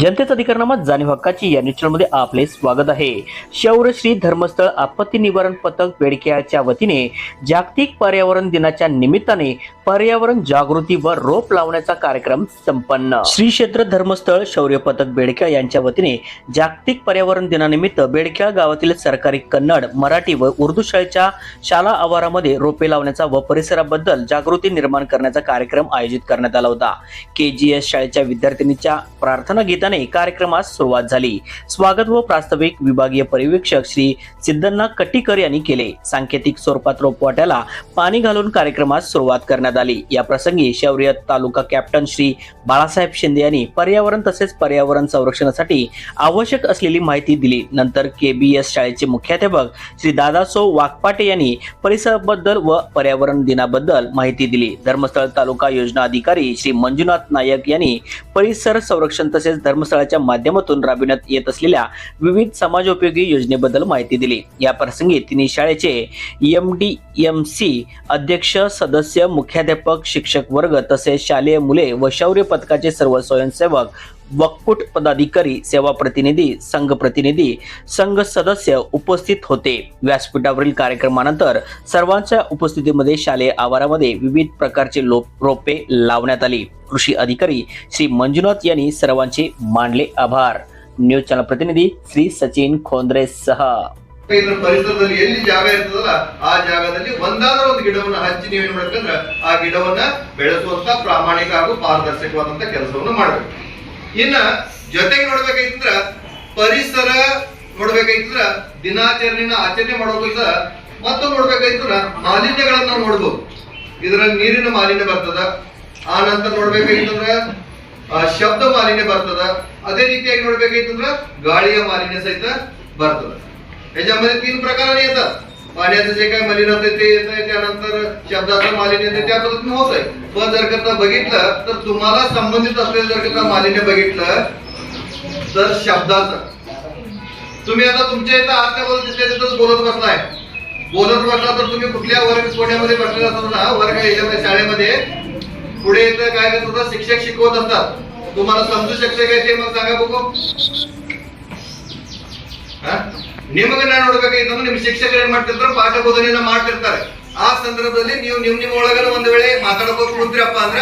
जनतेचा अधिकारनामा जाणीव हक्काची या न्यूजमध्ये आपले स्वागत आहे. शौर्यश्री धर्मस्थळ आपत्ती निवारण पथक बेडक्याच्या वतीने जागतिक पर्यावरण दिनाच्या निमित्ताने पर्यावरण जागृती व रोप लावण्याचा कार्यक्रम संपन्न. श्री क्षेत्र धर्मस्थळ शौर्य पथक बेडक्या यांच्या वतीने जागतिक पर्यावरण दिनानिमित्त बेडक्या गावातील सरकारी कन्नड मराठी व उर्दू शाळेच्या शाला आवारामध्ये रोपे लावण्याचा व परिसराबद्दल जागृती निर्माण करण्याचा कार्यक्रम आयोजित करण्यात आला होता. के जी एस शाळेच्या विद्यार्थिनीच्या प्रार्थना गीताने कार्यक्रमास सुरुवात झाली. स्वागत व प्रास्ताविक विभागीय पर्यवेक्षक श्री सिद्धन्ना कटीकर यांनी केले. सांकेतिक स्वरूपात रोपवाट्याला पाणी घालून कार्यक्रमास सुरुवात करण्यात आली. या प्रसंगी शौर्य तालुका कॅप्टन श्री बाळासाहेब शिंदे यांनी पर्यावरण तसेच पर्यावरण संरक्षणासाठी आवश्यक असलेली माहिती दिली. नंतर के बी एस शाळेचे मुख्याध्यापक श्री दादासो वाघपाटे यांनी परिसराबद्दल व पर्यावरण दिनाबद्दल माहिती दिली. धर्मस्थळ तालुका योजना अधिकारी श्री मंजुनाथ नायक यांनी परिसर संरक्षण तसेच धर्म धर्मस्थळाच्या माध्यमातून राबविण्यात येत असलेल्या विविध समाजोपयोगी योजनेबद्दल माहिती दिली. या प्रसंगी तिने शाळेचे एम डी एम सी अध्यक्ष सदस्य मुख्याध्यापक शिक्षक वर्ग तसेच शालेय मुले व शौर्य पथकाचे सर्व स्वयंसेवक वक्पुट पदाधिकारी सेवा प्रतिनिधी संघ प्रतिनिधी संघ सदस्य उपस्थित होते व्यासपीठावरील कार्यक्रमानंतर सर्वांच्या उपस्थितीमध्ये शालेय आवारामध्ये विविध प्रकारचे लोप रोपे लावण्यात आली कृषी अधिकारी श्री मंजुनाथ यांनी सर्वांचे मानले ಆಭಾರ್ ನ್ಯೂಸ್ ಚಾನಲ್ ಪ್ರತಿನಿಧಿ ಶ್ರೀ ಸಚಿನ್ ಖೋಂದ್ರೆ ಸಹ ಇದ್ರ ಪರಿಸರದಲ್ಲಿ ಎಲ್ಲಿ ಜಾಗ ಇರ್ತದಲ್ಲ ಆ ಜಾಗದಲ್ಲಿ ಒಂದಾದ್ರೂ ಒಂದು ಗಿಡವನ್ನ ಹಚ್ಚಿ ನೀವೇನ್ ಮಾಡ್ಬೇಕಂದ್ರ ಆ ಗಿಡವನ್ನ ಬೆಳೆಸುವಂತ ಪ್ರಾಮಾಣಿಕ ಹಾಗೂ ಪಾರದರ್ಶಕವಾದಂತ ಕೆಲಸವನ್ನು ಮಾಡ್ಬೇಕು ಇನ್ನ ಜೊತೆಗೆ ನೋಡ್ಬೇಕಾಯ್ತಂದ್ರ ಪರಿಸರ ನೋಡ್ಬೇಕಾಯ್ತಂದ್ರ ದಿನಾಚರಣೆಯನ್ನ ಆಚರಣೆ ಮಾಡೋದ್ರಿಂದ ಮತ್ತೊಂದು ನೋಡ್ಬೇಕಾಯ್ತಂದ್ರ ಮಾಲಿನ್ಯಗಳನ್ನ ನಾವು ನೋಡ್ಬೋದು. ಇದರ ನೀರಿನ ಮಾಲಿನ್ಯ ಬರ್ತದ, ಆ ನಂತರ ನೋಡ್ಬೇಕಾಯ್ತಂದ್ರ ಶಬ್ದ ಮಾಲಿನ್ಯ ಬರ್ತದ, ಅದೇ ರೀತಿಯಾಗಿ ನೋಡ್ಬೇಕಾಯ್ತಂದ್ರ ಗಾಳಿಯ ಮಾಲಿನ್ಯ ಸಹಿತ ಬರ್ತದ. ಯಾच्यामध्ये तीन ಪ್ರಕಾರ येतात पाण्याचं जे काही होते ते येत आहे त्यानंतर शब्दाचं मालिन्य येते त्या पद्धतीने होत आहे पण जर का बघितलं तर तुम्हाला संबंधित असलेलं जर का मालिन्य बघितलं तर शब्दाचं. तुम्ही आता तुमच्या इथं आतल्या बोलत तिथेच बोलत बसलाय? बोलत बसला तर तुम्ही कुठल्या वर्ग कोण्यामध्ये बसलेला जातो ना? वर्ग याच्यामध्ये शाळेमध्ये. पुढे इथं काय करत होता? शिक्षक शिकवत असतात. तुम्हाला समजू शकते काय ते? मग सांगा बघू. हा? ನಿಮಗೆ ನಾನು ನೋಡ್ಬೇಕಾಗಿತ್ತು ನಿಮ್ ಶಿಕ್ಷಕರು ಏನ್ ಮಾಡ್ತಿರ್ತಾರೆ ಪಾಠ ಬೋಧನೆಯನ್ನ ಮಾಡ್ತಿರ್ತಾರೆ. ಆ ಸಂದರ್ಭದಲ್ಲಿ ನೀವು ನಿಮ್ ನಿಮ್ ಒಳಗನ ಒಂದ್ ವೇಳೆ ಮಾತಾಡಬಹುದು ಕುಂತ್ರಿಯಪ್ಪ ಅಂದ್ರೆ